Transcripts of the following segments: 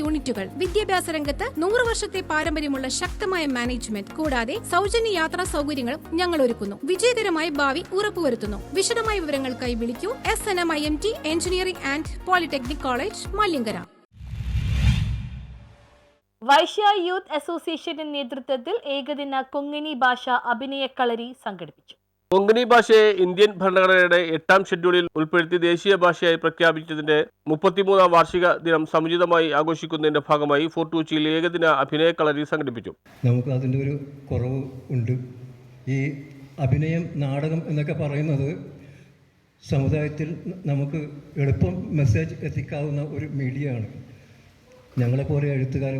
യൂണിറ്റുകൾ. വിദ്യാഭ്യാസ രംഗത്ത് നൂറ് വർഷത്തെ പാരമ്പര്യമുള്ള ശക്തമായ മാനേജ്മെന്റ്. കൂടാതെ സൗജന്യ യാത്രാ സൗകര്യങ്ങളും ഞങ്ങൾ ഒരുക്കുന്നു വിജയകരമായ ഭാവി ഉറപ്പുവരുത്തുന്നു. വിശദമായ വിവരങ്ങൾക്കായി വിളിക്കൂ. S N M I M T engineering and polytechnic college Malankara. Vaishya youth അസോസിയേഷന്റെ നേതൃത്വത്തിൽ ഏകദിന കൊങ്ങിണി ഭാഷ അഭിനയ അഭിനയക്കളരി സംഘടിപ്പിച്ചു. കൊങ്കണി ഭാഷയെ ഇന്ത്യൻ ഭരണഘടനയുടെ എട്ടാം ഷെഡ്യൂളിൽ ഉൾപ്പെടുത്തി ദേശീയ ഭാഷയായി പ്രഖ്യാപിച്ചതിന്റെ മുപ്പത്തിമൂന്നാം വാർഷിക ദിനം സമുചിതമായി ആഘോഷിക്കുന്നതിന്റെ ഭാഗമായി ഫോർട്ട് കൊച്ചിയിൽ ഏകദിന അഭിനയ കളരി സംഘടിപ്പിച്ചു. നമുക്ക് അതിന്റെ ഒരു കുറവ് ഉണ്ട്. ഈ അഭിനയം നാടകം എന്നൊക്കെ പറയുന്നത് സമുദായത്തിൽ നമുക്ക് എളുപ്പം മെസ്സേജ് എത്തിക്കാവുന്ന ഒരു മീഡിയ ആണ് ഞങ്ങളെപ്പോലെ എഴുത്തുകാർ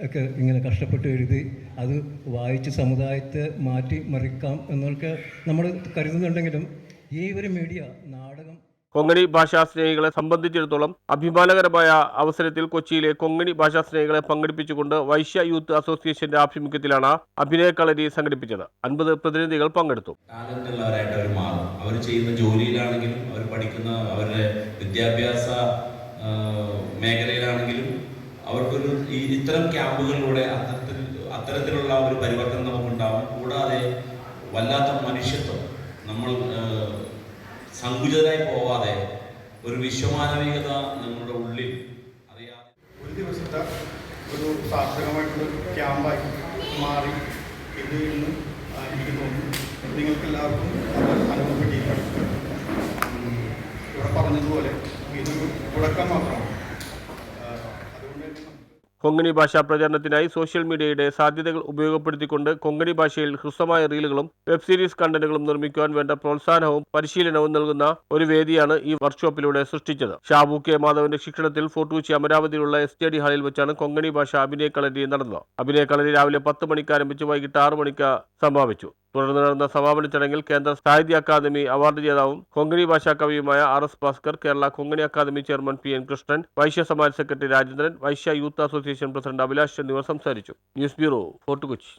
ഒക്കെ ഇങ്ങനെ കഷ്ടപ്പെട്ട് എഴുതി അത് വായിച്ച് സമുദായത്തെ മാറ്റി മറിക്കാം എന്നൊക്കെ നമ്മൾ കരുതുന്നുണ്ടെങ്കിലും ഈ ഒരു മീഡിയ നാടകം കൊങ്ങണി ഭാഷാ സ്നേഹികളെ സംബന്ധിച്ചിടത്തോളം അഭിമാനകരമായ അവസരത്തിൽ കൊച്ചിയിലെ കൊങ്ങണി ഭാഷാ സ്നേഹികളെ പങ്കെടുപ്പിച്ചുകൊണ്ട് വൈശ്യ യൂത്ത് അസോസിയേഷന്റെ ആഭിമുഖ്യത്തിലാണ് അഭിനയ കളരി സംഘടിപ്പിച്ചത്. അൻപത് പ്രതിനിധികൾ പങ്കെടുത്തു. അവർ മാറും. അവർ ചെയ്യുന്ന ജോലിയിലാണെങ്കിലും അവർ പഠിക്കുന്ന അവരുടെ വിദ്യാഭ്യാസ മേഖലയിലാണെങ്കിലും അവർക്കൊരു ഈ ഇത്തരം ക്യാമ്പുകളിലൂടെ അത്തരത്തിൽ അത്തരത്തിലുള്ള ഒരു പരിവർത്തനം നമുക്കുണ്ടാവും. കൂടാതെ വല്ലാത്ത മനുഷ്യത്വം. നമ്മൾ സങ്കുചിതരായി പോവാതെ ഒരു വിശ്വമാനവികത നമ്മുടെ ഉള്ളിൽ അറിയാതെ ഒരു ദിവസത്തെ ഒരു സാർത്ഥകമായിട്ടുള്ള ക്യാമ്പായി മാറി ഇത് എന്ന് ആ, എനിക്ക് തോന്നുന്നു. നിങ്ങൾക്ക് എല്ലാവർക്കും അനുഭവപ്പെട്ടിരിക്കണം. ഇവിടെ പറഞ്ഞതുപോലെ ഇതൊരു തുടക്കം മാത്രമാണ് ആ, അതുകൊണ്ട് തന്നെ നമുക്ക് കൊങ്കണി ഭാഷാ പ്രചാരണത്തിനായി സോഷ്യൽ മീഡിയയുടെ സാധ്യതകൾ ഉപയോഗപ്പെടുത്തിക്കൊണ്ട് കൊങ്കണി ഭാഷയിൽ ഹ്രസ്വമായ റീലുകളും വെബ് സീരീസ് കണ്ടന്റുകളും നിർമ്മിക്കുവാൻ വേണ്ട പ്രോത്സാഹനവും പരിശീലനവും നൽകുന്ന ഒരു വേദിയാണ് ഈ വർക്ക്ഷോപ്പിലൂടെ സൃഷ്ടിച്ചത്. ഷാബു കെ മാധവന്റെ ശിക്ഷണത്തിൽ ഫോർട്ട് കൊച്ചി അമരാവതിയിലുള്ള എസ് ജെ ഡി ഹാളിൽ വെച്ചാണ് കൊങ്കണി ഭാഷ അഭിനയ കളരി നടന്നത്. അഭിനയ കളരി രാവിലെ പത്ത് മണിക്ക് ആരംഭിച്ച് വൈകിട്ട് ആറ് മണിക്ക് സമാപിച്ചു തുടർന്ന് നടന്ന സമാപന ചടങ്ങിൽ കേന്ദ്ര സാഹിത്യ അക്കാദമി അവാർഡ് ജേതാവും കൊങ്കണി ഭാഷാ കവിയുമായ R S Bhaskar Kerala Konkani academy chairman P N Krishnan Vaishya Samaj secretary Rajendran Vaishya youth association president Abhilash എന്നിവർ സംസാരിച്ചു. News bureau Fort Kochi.